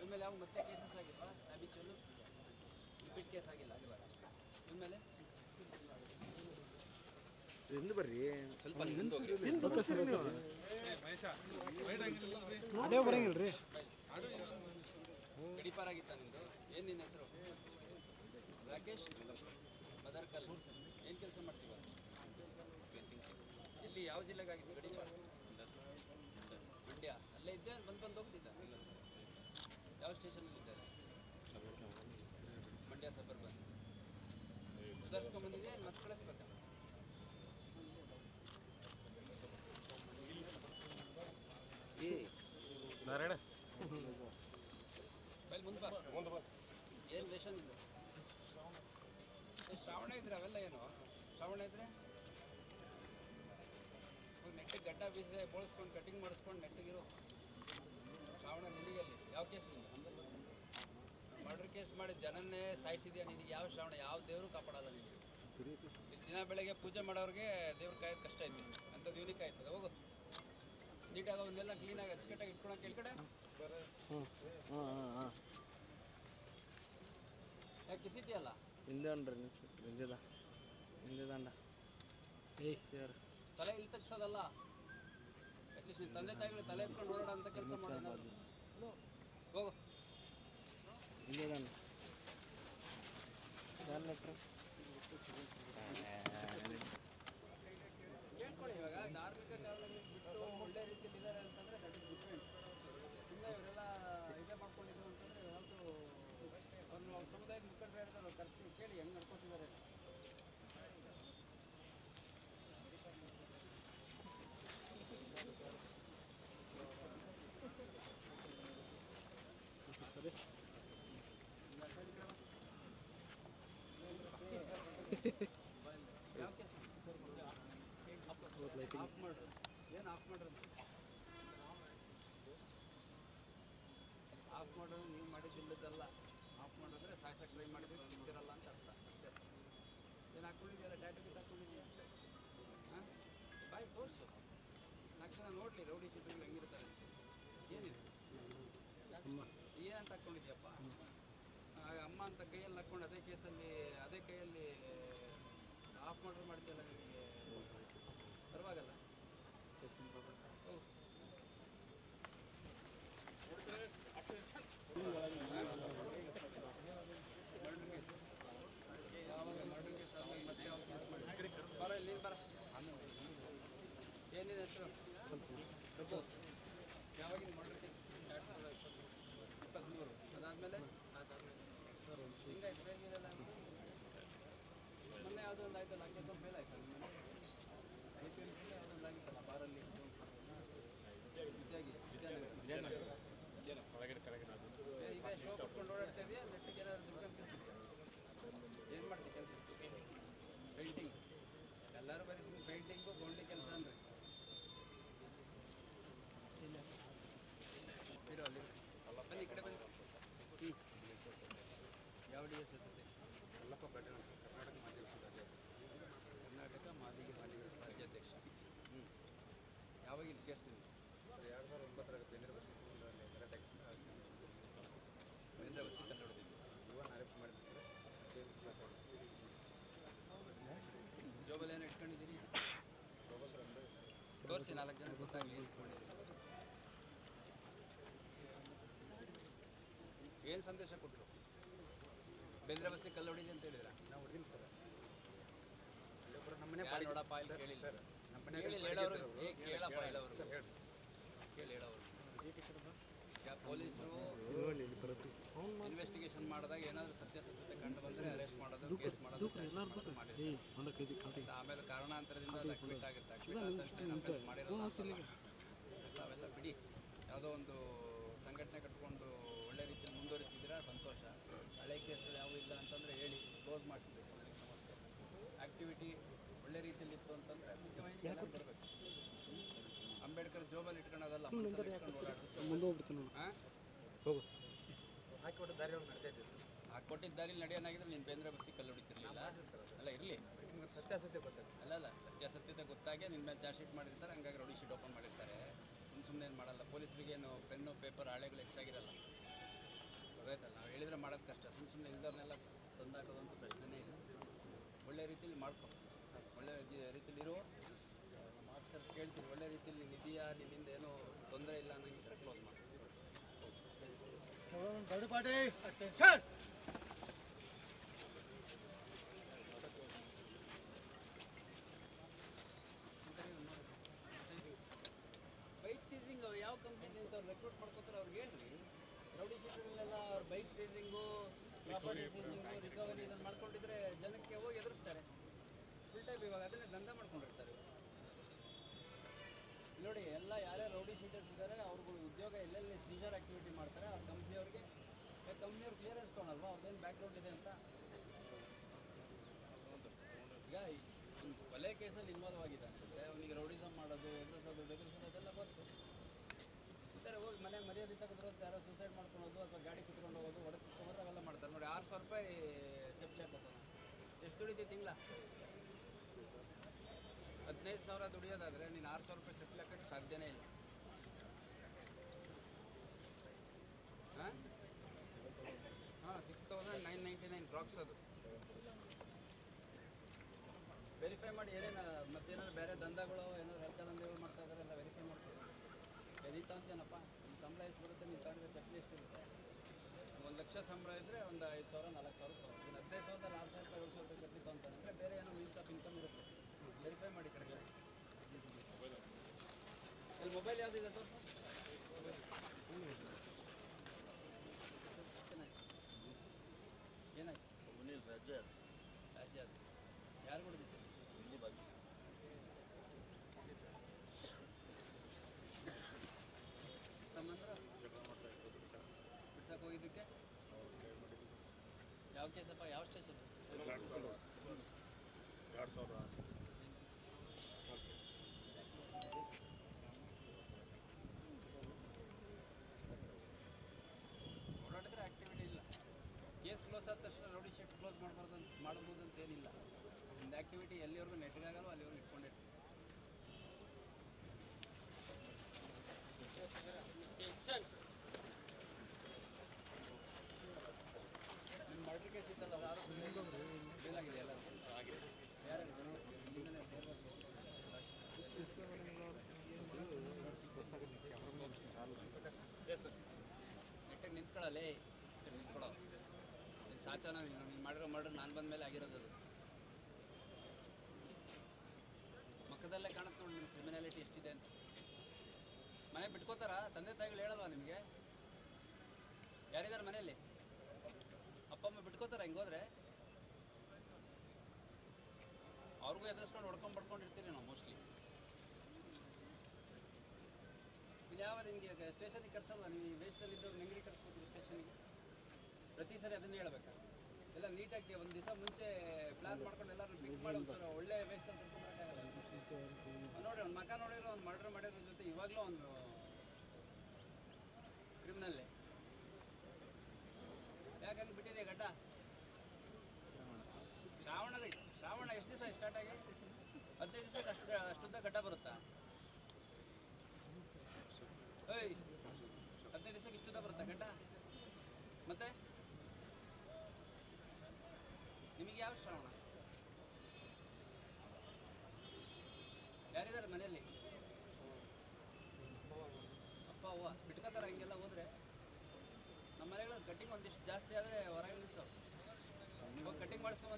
ಇನ್ಮೇಲೆ ಯಾವ ಮತ್ತೆ ಕೇಸಸ್ ಆಗಿಲ್ವಾ ಹ್ಯಾಬಿಚುವಲ್ಲು ರಿಪೀಟ್ ಕೇಸ್ ಆಗಿಲ್ಲ ಆಗಿಲ್ಲ ಇನ್ಮೇಲೆ ಎಂದು ಬರ್ರಿ ಸ್ವಲ್ಪ ಅಡೇ ಅದೇ ಬರಂಗಿಲ್ರಿ ಗಡಿಪಾರ ಆಗಿತ್ತ ನಿಂದು? ಏನು ನಿನ್ನ ಹೆಸರು? ರಾಕೇಶ್? ಮದರ್ಕಲ್ ಏನು ಕೆಲಸ ಮಾಡ್ತೀವ ಇಲ್ಲಿ ಯಾವ ಜಿಲ್ಲೆಗಾಗಿತ್ತು ಗಡಿಪಾರ ಮಂಡ್ಯ ಅಲ್ಲೇ ಇದ್ದೆ ಬಂದು ಬಂದು ಹೋಗ್ತಿದ್ದ ಯಾವ ಸ್ಟೇಷನಲ್ಲಿ ಇದ್ದಾರೆ? ಮಂಡ್ಯ ಸಬರ್ ಬಂದು ಸುಧಾರಿಸ್ಕೊಂಡ್ಬಂದಿದೆ ಮತ್ತೆ ಕಳಿಸ್ಬೇಕಾ? ಏ. ನಾರಾಯಣ. ಬೈಲ್ ಮುಂದೆ ಬಾ. ಏನು ವೇಷ ಇದು? ಏ, ಶ್ರಾವಣ ಇದ್ರೆ ಅವೆಲ್ಲ ಏನು? ಶ್ರಾವಣ ಇದ್ರೆ? ನೆಟ್ಟಿಗೆ ಗಡ್ಡ ಬೀಸಿದೆ ಬೋಳಿಸ್ಕೊಂಡು, ಕಟಿಂಗ್ ಮಾಡಿಸ್ಕೊಂಡು ನೆಟ್ಟಿಗಿರು ಶ್ರಾವಣ ನಿನಗೆಲ್ಲಿ. ಯಾವ ಕೇಸ್ ನಿಂದು? ಮರ್ಡರ್ ಕೇಸ್ ಮಾಡಿ ಜನನ್ನೇ ಸಾಯಿಸಿದ್ಯಾ ನಿನಗೆ? ಯಾವ ಶ್ರಾವಣ? ಯಾವ ದೇವರು ಕಾಪಾಡಲ್ಲ ನಿನಗೆ? ದಿನ ಬೆಳಗ್ಗೆ ಪೂಜೆ ಮಾಡೋರಿಗೆ ದೇವ್ರ ಕಾಯೋದು ಕಷ್ಟ ಐತಿ. ಅಂತ ದೇವ್ರಿಗೆ ಕಾಯ್ತದೆ ಹೋಗು. ನೀಟಾಗಿ ಅವನ್ನೆಲ್ಲ ಕ್ಲೀನಾಗಿ ಅಚ್ಚುಕಟ್ಟಾಗಿ ಇಟ್ಕೊಳಕ್ಕೆ ಈ ಕಡೆ ಯಾಕೆ ಕಿಸಿತಿಯಲ್ಲ ಹಿಂದೆ ಅನ್ರಿ ಇನ್ಸ್ಪೆಕ್ಟ್ರ್ ಹಿಂದೆದ ಹಿಂದೆದಂಡ ಏಯ್, ಸರ್. ತಲೆ ಇಲ್ಲಿ ತಗ್ಸೋದಲ್ಲ ಅಟ್ಲೀಸ್ಟ್ ನಿನ್ನ ತಂದೆ ತಾಯಿಗಳು ತಲೆ ಎತ್ಕೊಂಡು ಓಡಾಡ ಅಂತ ಕೆಲಸ ಮಾಡೋಣ ಹೋಗು. ಹೇಳ್ಕೊಳ್ಳಿ ಇವಾಗ ಧಾರ್ಮಿಕ ಕಾರಣಗಳಿಗೆ ಬಿಟ್ಟು ಒಳ್ಳೆ ರೀತಿಯಲ್ಲಿ ಇದ್ದಾರೆ ಅಂತಂದ್ರೆ ದಟ್ ಇಸ್ ಡಿಫ್ರೆಂಟ್. ಸುಮ್ಮನೆ ಇವರೆಲ್ಲ ಇದೇ ಮಾಡ್ಕೊಂಡಿದ್ರು ಅಂತಂದ್ರೆ ಯಾವುದು ಒಂದು ಸಮುದಾಯದ ಮುಖಂಡರು ಹೇಳ್ತಾರೆ ಕರ್ಸಿ ಕೇಳಿ ಹೆಂಗೆ ನಡ್ಕೊತಿದ್ದಾರೆ ಆಫ್ ಮಾಡ್ರಿ. ಏನು ಆಫ್ ಮಾಡ್ರಿ ಆಫ್ ಮಾಡೋದು ನೀವು ಮಾಡಿದ್ದಿಲ್ಲದಲ್ಲ. ಆಫ್ ಮಾಡಿದ್ರೆ ಸಾಯ್ಸಕ್ಕೆ ಟ್ರೈ ಮಾಡಿದ್ರೆ ಸಿಗ್ತಿರಲ್ಲ ಅಂತ ಅರ್ಥ. ಅಷ್ಟೇ. ಏನು ಹಾಕ್ಕೊಂಡಿದ್ಯಲ್ಲ ಟ್ಯಾಟು ಗಿಟ್ ಹಾಕ್ಕೊಂಡಿದ್ಯಾ ಹಾಂ? ಬಾಯ್ ತೋರಿಸು. ನಾಲ್ಕು ಜನ ನೋಡಲಿ ರೌಡಿ ಚಿತ್ರಗಳು ಹೆಂಗಿರ್ತಾರೆ ಏನಿದೆ ಏನಂತ ಹಾಕ್ಕೊಂಡಿದ್ಯಪ್ಪ ಆಗ ಅಮ್ಮ ಅಂತ ಕೈಯಲ್ಲಿ ಹಾಕ್ಕೊಂಡು ಅದೇ ಕೇಸಲ್ಲಿ ಅದೇ ಕೈಯಲ್ಲಿ ಆಫ್ ಮಾಡ್ರ್ ಮಾಡ್ತೀಯಲ್ಲ ನಿಮಗೆ ಪರವಾಗಿಲ್ಲ. ಹೋಗು ಬರ ಇಲ್ಲಿ ಬರ ಏನಿದೆ ಹೆಸರು ಪ್ರಭು ಯಾವಾಗಿನ ಮರ್ಡರ್ ಕೇಸ್ ಎರಡು ಸಾವಿರದ ಇಪ್ಪತ್ತು ಇಪ್ಪತ್ತ್ಮೂರು ಅದಾದಮೇಲೆ ಹಿಂಗಾಯ್ತು ಬೇಗಿದೆಲ್ಲ ಮೊನ್ನೆ ಯಾವುದೋ ಒಂದು ಆಯ್ತಲ್ಲ ಕೆಲಸ ಫೇಲ್ ಆಯ್ತಲ್ಲ ನಿಮ್ಮನೆ ಐ ಪಿ ಎಲ್ ಯಾವುದೋ ಒಂದು ಆಗಿತ್ತಲ್ಲ ಬಾರಲ್ಲಿ ವಿದ್ಯಾಗಿ ವಿದ್ಯಾನಗರ ಒಳಗಡೆ ಕೆಳಗಡೆ ಅದು. ಏ, ಈಗ ಶೋ ಕೊಟ್ಕೊಂಡು ಓಡಾಡ್ತಾ ಇದೆಯಾ ನೆಟ್ಟಿಗೆ ಏನಾದ್ರು ದುಡ್ಡು ಏನು ಮಾಡ್ತೀವಿ ಕೆಲಸ ಪೇಂಟಿಂಗ್ ಎಲ್ಲರೂ ಬರೀ ಸುಮ್ಮನೆ ಪೇಂಟಿಂಗು ಗೋಲ್ಡಿ ಕೆಲಸ ಅಂದರೆ ಇರೋ ಅಲ್ಲಿ ಬನ್ನಿ ಈ ಕಡೆ ಬನ್ನಿ. ಯಾವ ಡಿ ಎಸ್ ಎಸ್ ಯಲ್ಲಪ್ಪ ಅಂತ, ಕರ್ನಾಟಕ ಮಾಧ್ಯಮ ರಾಜ್ಯಾಧ್ಯಕ್ಷ ಕರ್ನಾಟಕ ಮಾದಿಗೆ ರಾಜ್ಯಾಧ್ಯಕ್ಷ ಹ್ಞೂ ಯಾವಾಗ ಇದು ಕೇಸ್ ಸರ್ ಎರಡು ಸಾವಿರದ ಒಂಬತ್ತರ ಬೇಂದ್ರ ಬಸ್ ಆಗಿ ಮಹೇಂದ್ರ ಬಸ್ಸಿ ಕನ್ನಡದಿದ್ದು ಯುವ ಆರೋಪ ಮಾಡಿದ್ದೆ ಸರ್. ಕೇಸ್ ಕ್ಲಾಸ್ ಜೋಬಲ್ಲಿ ಏನೋ ಇಟ್ಕೊಂಡಿದ್ದೀರಿ? ತೋರಿಸಿ ನಾಲ್ಕು ಜನ ಗೊತ್ತಾಗಲಿ. ಇಟ್ಕೊಂಡಿದ್ದೀರಿ ಏನು ಸಂದೇಶ ಕೊಟ್ಟರು ಬೇಂದ್ರೆ ಬಸ್ಸಿ ಕಲ್ಲು ಹೊಡಿದೆ ಅಂತ ಹೇಳಿದ್ರ? ನಾವು ಹೊಡೆದಿಲ್ಲ ಸರ್. ಅಲ್ಲೊಬ್ಬರು ನಮ್ಮ ಮನೆ ಯಾರು ನೋಡಪ್ಪ ಇಲ್ಲಿ ಕೇಳಿ ಸರ್ ನಮ್ಮ ಮನೆ ಕೇಳಿ ಹೇಳೋರು. ಏ ಕೇಳಪ್ಪ ಹೇಳೋರು. ಸರ್ ಹೇಳಿ. ಕೇಳಿ ಹೇಳೋರು. ಯಾ ಪೊಲೀಸರು ಇನ್ವೆಸ್ಟಿಗೇಷನ್ ಮಾಡಿದಾಗ ಏನಾದರೂ ಸತ್ಯಾಸತ್ಯತೆ ಕಂಡು ಬಂದರೆ ಅರೆಸ್ಟ್ ಮಾಡೋದು ಕೇಸ್ ಮಾಡೋದು ಕಾಲ್ತಿ ಆಮೇಲೆ ಕಾರಣಾಂತರದಿಂದ ಅದು ಅಕ್ವಿಟ್ ಆಗುತ್ತೆ ತಕ್ಷಣ ಮಾಡಿರೋದು ಅವೆಲ್ಲ ಬಿಡಿ. ಯಾವುದೋ ಒಂದು ಸಂಘಟನೆ ಕಟ್ಕೊಂಡು ಒಳ್ಳೆ ರೀತಿಯಲ್ಲಿ ಮುಂದುವರಿತಿದ್ದೀರಾ ಸಂತೋಷ ಹಳೆ ಕೇಸ್ಗಳು ಯಾವುವು ಇಲ್ಲ ಅಂತಂದರೆ ಹೇಳಿ ಕ್ಲೋಸ್ ಮಾಡಿಸಿಬೇಕು ಆಕ್ಟಿವಿಟಿ ಸಮಸ್ಯೆ ಆ್ಯಕ್ಟಿವಿಟಿ ಒಳ್ಳೆ ರೀತಿಯಲ್ಲಿ ಇತ್ತು ಅಂತಂದ್ರೆ ಬರಬೇಕು. ಅಂಬೇಡ್ಕರ್ ಜೋಬಲ್ಲಿ ಇಟ್ಕೊಳ್ಳೋದಲ್ಲ ಇಟ್ಕೊಂಡು ಓಡಾಡೋದು ಮುಂದೆ ಹೋಗ್ಬಿಡ್ತೀನಿ ಹಾಂ ಹೋಗು. ಹಾಕಿ ಕೊಟ್ಟು ದಾರಿ ನಡ್ತಾ ಇದ್ದೀವಿ ಸರ್. ಆ ಕೊಟ್ಟಿದ್ದ ದಾರಿಲಿ ನಡೆಯೋನಾಗಿದ್ರೆ ನೀನು ಬೇಂದ್ರೆ ಬಸ್ಸಿಗೆ ಕಲ್ಲು ಹೊಡಿತಿರ್ಲಿಲ್ಲ ಅಲ್ಲ ಇರಲಿ. ನಿಮ್ಗೆ ಸತ್ಯಾಸತ್ಯ ಗೊತ್ತಾಗ್ತದೆ ಅಲ್ಲ ಅಲ್ಲ ಸತ್ಯಾಸತ್ಯತೆ ಗೊತ್ತಾಗೆ ನಿಮ್ಮ ಮೇಲೆ ಚಾರ್ಜ್ ಶೀಟ್ ಮಾಡಿರ್ತಾರೆ ಹಂಗಾಗಿ ರೌಡಿ ಶೀಟ್ ಓಪನ್ ಮಾಡಿರ್ತಾರೆ. ಏನು ಪೆನ್ನು ಪೇಪರ್ ಹಾಳೆಗಳು ಹೆಚ್ಚಾಗಿರಲ್ಲ. ಗೊತ್ತಾಯ್ತಲ್ಲ, ನಾವು ಹೇಳಿದ್ರೆ ಮಾಡೋದು ಕಷ್ಟ. ಸುಮ್ಮ ಸುಮ್ಮನೆ ಇಲ್ದವ್ರನ್ನೆಲ್ಲ ತಂದಾಕೋದಂತ ಪ್ರಶ್ನೆನೇ ಇಲ್ಲ. ಒಳ್ಳೆ ರೀತಿಯಲ್ಲಿ ಮಾಡ್ಕೊ. ಒಳ್ಳೆ ರೀತಿಯಲ್ಲಿರೋ ನಮ್ಮ ಆಫೀಸರ್ ಕೇಳ್ತೀವಿ, ಒಳ್ಳೆ ರೀತಿಯಲ್ಲಿ ನಿಧಿಯ? ಇದೆಯಾ ಏನೂ ತೊಂದರೆ ಇಲ್ಲ ಅನ್ನಂಗಿದ್ರೆ ಕ್ಲೋಸ್ ಮಾಡಿ ಬೈಕ್ ಸೀಸಿಂಗ್ ಯಾವ ಕಂಪ್ನಿ ಅಂತ ರೆಕ್ರೂಟ್ ಮಾಡ್ಕೋತಾರೆ ಅವ್ರಿಗೆ ಹೇಳ್ರಿ ರೌಡಿ ಶೀಟ್ಗಳನ್ನೆಲ್ಲ ಅವ್ರ bike seizing property seizing recovery ಇದನ್ನು ಮಾಡ್ಕೊಂಡಿದ್ರೆ ಜನಕ್ಕೆ ಹೋಗಿ ಎದುರಿಸ್ತಾರೆ ಫುಲ್ ಟೈಮ್ ಇವಾಗ ಅದನ್ನೇ ದಂಧ ಮಾಡ್ಕೊಂಡಿರ್ತಾರೆ ನೋಡಿ ಎಲ್ಲ ಯಾರ್ಯಾರು ರೌಡಿ ಶೀಟರ್ಸ್ ಇದ್ದಾರೆ ಅವ್ರಿಗೂ ಉದ್ಯೋಗ ಎಲ್ಲೆಲ್ಲಿ ಸೀಜರ್ ಆಕ್ಟಿವಿಟಿ ಮಾಡ್ತಾರೆ ಅವ್ರ ಕಂಪ್ನಿಯವ್ರಿಗೆ ಕಂಪ್ನಿಯವ್ರು ಕ್ಲಿಯರೆನ್ಸ್ ತೊಗೊಳಲ್ವಾ ಅವ್ರದ್ದೇನು ಬ್ಯಾಕ್ಗ್ರೌಂಡ್ ಇದೆ ಅಂತ? ಈಗ ಒಂದು ಕೊಲೆ ಕೇಸಲ್ಲಿ ಇನ್ವಾಲ್ವ್ ಆಗಿದೆ ಅಂತಂದರೆ ಅವನಿಗೆ ರೌಡಿಸಮ್ ಮಾಡೋದು ಎದುರಿಸೋದು ಬೆದರಿಸೋದು ಅದೆಲ್ಲ ಮನೆಗೆ ಮರ್ಯಾದೆ ತೆಗೆದ್ರು ಅಂತ ಯಾರೋ ಸೂಸೈಡ್ ಮಾಡ್ಕೊಳೋದು ಅಥವಾ ಗಾಡಿ ಕುತ್ಕೊಂಡು ಹೋಗೋದು, ಹೊಡೆದು ಅವೆಲ್ಲ ಮಾಡ್ತಾರೆ. ನೋಡಿ, ಆರು ಸಾವಿರ ರೂಪಾಯಿ ಜಪ್ತಿ ಹಾಕೋದು ಎಷ್ಟು ದುಡಿತಿ ತಿಂಗಳ? ಹದಿನೈದು ಸಾವಿರ ದುಡಿಯೋದಾದರೆ ನೀನು ಆರು ಸಾವಿರ ರೂಪಾಯಿ ಚಪ್ಪಲಿ ಹಾಕೋಕ್ಕೆ ಸಾಧ್ಯನೇ ಇಲ್ಲ. ಹಾಂ? ಹಾಂ six thousand nine ninety nine rocks ಅದು. ವೆರಿಫೈ ಮಾಡಿ ಏನೇನು, ಮತ್ತೇನಾದ್ರು ಬೇರೆ ದಂಧಗಳು, ಏನಾದ್ರು ರೊಕ್ಕ ದಂಧೆಗಳು ಮಾಡ್ತಾ ಇದ್ದಾರೆ ಎಲ್ಲ ವೆರಿಫೈ ಮಾಡ್ತೀವಿ. ಎದೀತ ಅಂತೇನಪ್ಪ ಸಂಬಳ ಎಷ್ಟು ಬರುತ್ತೆ ನೀವು ತಗೊಂಡ್ರೆ ಚಪ್ಪಲಿ ಎಷ್ಟಿರುತ್ತೆ ಒಂದು ಲಕ್ಷ ಸಂಬಳ ಇದ್ದರೆ ಒಂದು ಐದು ಸಾವಿರ ನಾಲ್ಕು ಸಾವಿರ ತಗೊಂಡು ಇನ್ನು ಹದಿನೈದು ಸಾವಿರದಲ್ಲಿ ಆರು ಸಾವಿರ ರೂಪಾಯಿ ಏಳು ಸಾವಿರ ರೂಪಾಯಿ ಚಪ್ಪಲಿ ತೊಗೊಂತಾನೆ ಬೇರೆ ಏನೋ ಮೀನ್ಸ್ ಆಫ್ ಇನ್ಕಮ್ ಇರುತ್ತೆ. ವೆರಿಫೈ ಮಾಡಿ ಕರೆಕ್ಟ್ ಅಲ್ಲಿ ಮೊಬೈಲ್ ಯಾವುದಿದೆ ತೋರಿಸು? ಏನಾಯ್ತು? ರಾಜ್ಯ ರಾಜ್ಯ ಯಾರು ಕೊಡಿದ್ದೀವಿ ಇಲ್ಲಿ ಬಾಜು ಹೋಗಿದ್ದಕ್ಕೆ ಯಾವ ಕೇಸಪ್ಪ ಯಾವ ಸ್ಟೇಷನ್ ಓಡಾಡಿದ್ರೆ ಆಕ್ಟಿವಿಟಿ ಇಲ್ಲ. ಕೇಸ್ ಕ್ಲೋಸ್ ಆದ ತಕ್ಷಣ ರೌಡಿ ಶೆಟ್ ಕ್ಲೋಸ್ ಮಾಡ್ಬಾರ್ದು ಅಂತ ಮಾಡ್ಬೋದು ಅಂತ ಏನಿಲ್ಲ. ಒಂದು ಆಕ್ಟಿವಿಟಿ ಎಲ್ಲಿವರೆಗೂ ನೆಟ್ಗಾಗಲ್ಲ ಅಲ್ಲಿವರೆಗೂ ಇಟ್ಕೊಂಡಿರ್ತೀವಿ. ನಿಮ್ಮ ಮರ್ಡರ್ ಕೇಸ್ ಇತ್ತಲ್ಲ ಆಗಿದೆ ಎಲ್ಲ ಆಗಿದೆ ಯಾರು ನೆಟ್ಟಾಗಿ ನಿಂತ್ಕೊಳ್ಳಲೇ ನಿಂತ್ಕೊಳ್ಳೋ ಸಾಚಾನ, ನೀನು ನೀನು ಮಾಡಿರೋ ಮರ್ಡರ್ ನಾನು ಬಂದ ಮೇಲೆ ಆಗಿರೋದು ಅದು. ಪಕ್ಕದಲ್ಲೇ ಕಾಣುತ್ತೆ ನೋಡಿ ನಿಮ್ಮ ಕ್ರಿಮಿನಾಲಿಟಿ ಎಷ್ಟಿದೆ ಅಂತ. ಮನೆ ಬಿಟ್ಕೋತಾರ? ತಂದೆ ತಾಯಿಗಳು ಹೇಳಲ್ವಾ ನಿಮಗೆ? ಯಾರಿದ್ದಾರೆ ಮನೆಯಲ್ಲಿ? ಅಮ್ಮ ಬಿಟ್ಕೋತಾರ ಹಿಂಗೋದ್ರೆ ಅವ್ರಿಗೂ ಎದುರಿಸ್ಕೊಂಡು ಹೊಡ್ಕೊಂಡು ಇರ್ತೀನಿ ನಾವು ಮೋಸ್ಟ್ಲಿ ಯಾವ ನಿಮಗೆ ಸ್ಟೇಷನಿಗೆ ಕರ್ಸಲ್ವಾ ನೀವು ವೇಷದಲ್ಲಿದ್ದವ್ರು ನೆಂಗಡಿ ಕರ್ಸ್ಕೊತೀರಿ ಸ್ಟೇಷನಿಗೆ ಪ್ರತಿ ಸರಿ ಅದನ್ನೇ ಹೇಳ್ಬೇಕು. ಎಲ್ಲ ನೀಟಾಗಿ ಒಂದು ದಿವಸ ಮುಂಚೆ ಪ್ಲಾನ್ ಮಾಡ್ಕೊಂಡು ಎಲ್ಲರೂ ಪಿಕ್ ಮಾಡಿ ಒಂಚೂರು ಒಳ್ಳೆ ವೇಷದಲ್ಲಿ ನೋಡಿ ಒಂದು ಮಕ ನೋಡಿದ್ರೆ ಒಂದು ಮರ್ಡರ್ ಮಾಡಿರೋ ಜೊತೆ ಇವಾಗಲೂ ಒಂದು ಕ್ರಿಮಿನಲ್ಲೇ ಯಾಕೆ ಹಂಗೆ ಬಿಟ್ಟಿದೆ ಘಟ್ಟ ಶ್ರಾವಣದ ಶ್ರಾವಣ ಎಷ್ಟು ದಿವಸ ಸ್ಟಾರ್ಟ್ ಆಗಿ ಹದಿನೈದು ದಿವಸಕ್ಕೆ ಅಷ್ಟು ಅಷ್ಟುದ್ದ ಘಟ್ಟ ಬರುತ್ತಾ? ಏಯ್, ಹದಿನೈದು ದಿವಸಕ್ಕೆ ಇಷ್ಟುದ್ದ ಬರುತ್ತಾ ಘಟ್ಟ ಮತ್ತೆ? ನಿಮಗೆ ಯಾವ ಶ್ರಾವಣ? ಯಾರಿದ್ದಾರೆ ಮನೆಯಲ್ಲಿ? ಅಪ್ಪ, ಅವ್ವ, ಬಿಟ್ಕೋತಾರೆ ಹಂಗೆಲ್ಲ ಹೋದ್ರೆ? ನಮ್ಮ ಮನೆಗಳು ಕಟ್ಟಿಂಗ್ ಒಂದಿಷ್ಟು ಜಾಸ್ತಿ ಆದರೆ ಹೊರ